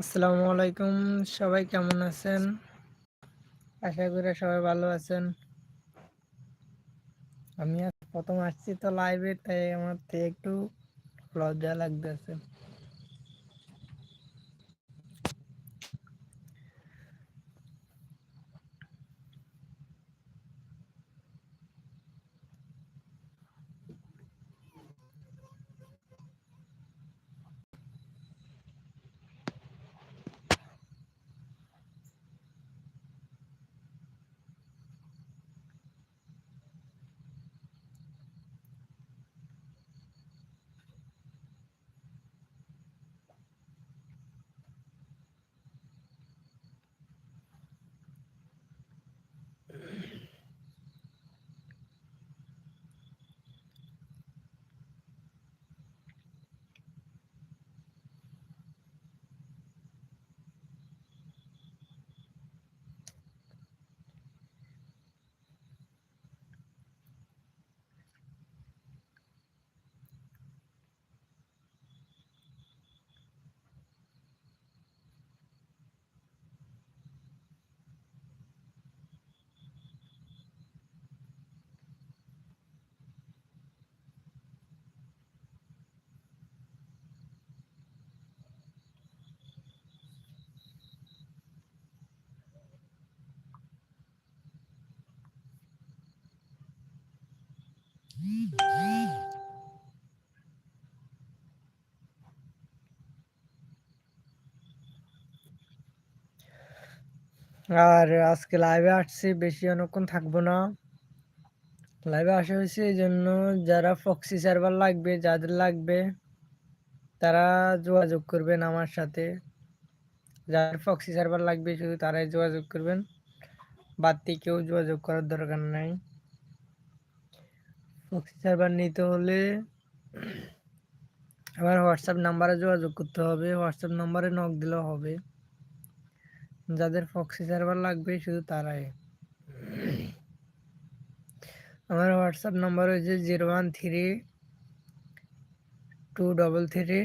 আসসালামু আলাইকুম। সবাই কেমন আছেন? আশা করি সবাই ভালো আছেন। আমি প্রথম আসছি তো লাইভে তাই আমার থেকে একটু লজ্জা লাগতেছে। আর আজকে লাইভে আসছি, বেশি অনেকক্ষণ থাকব না। লাইভে আসা হয়েছে এই জন্য যারা ফক্সি সার্ভার লাগবে, যাদের লাগবে, তারা যোগাযোগ করবেন আমার সাথে। যাদের ফক্সি সার্ভার লাগবে, শুধু তারাই যোগাযোগ করবেন। বাড়তি কেউ যোগাযোগ করার দরকার নাই। ফক্সি সার্ভার নিতে হলে আমার হোয়াটসঅ্যাপ নাম্বারে যোগাযোগ করতে হবে। হোয়াটসঅ্যাপ নাম্বারে নক দিলেও হবে। যাদের ফক্সি সার্ভার লাগবে শুধু তারাই। আমার হোয়াটসঅ্যাপ নাম্বার হচ্ছে zero one three two double three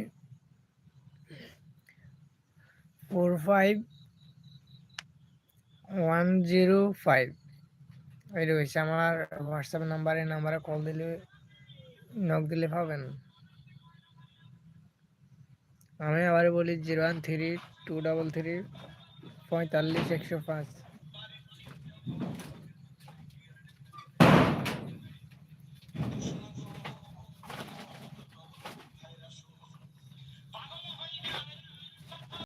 four five one zero five এই রয়েছে আমার হোয়াটসঅ্যাপ নাম্বারে নাম্বারে কল দিলে নক দিলে পাবেন। আমি আবার বলি zero one three two double three পঁয়তাল্লিশ একশো পাঁচ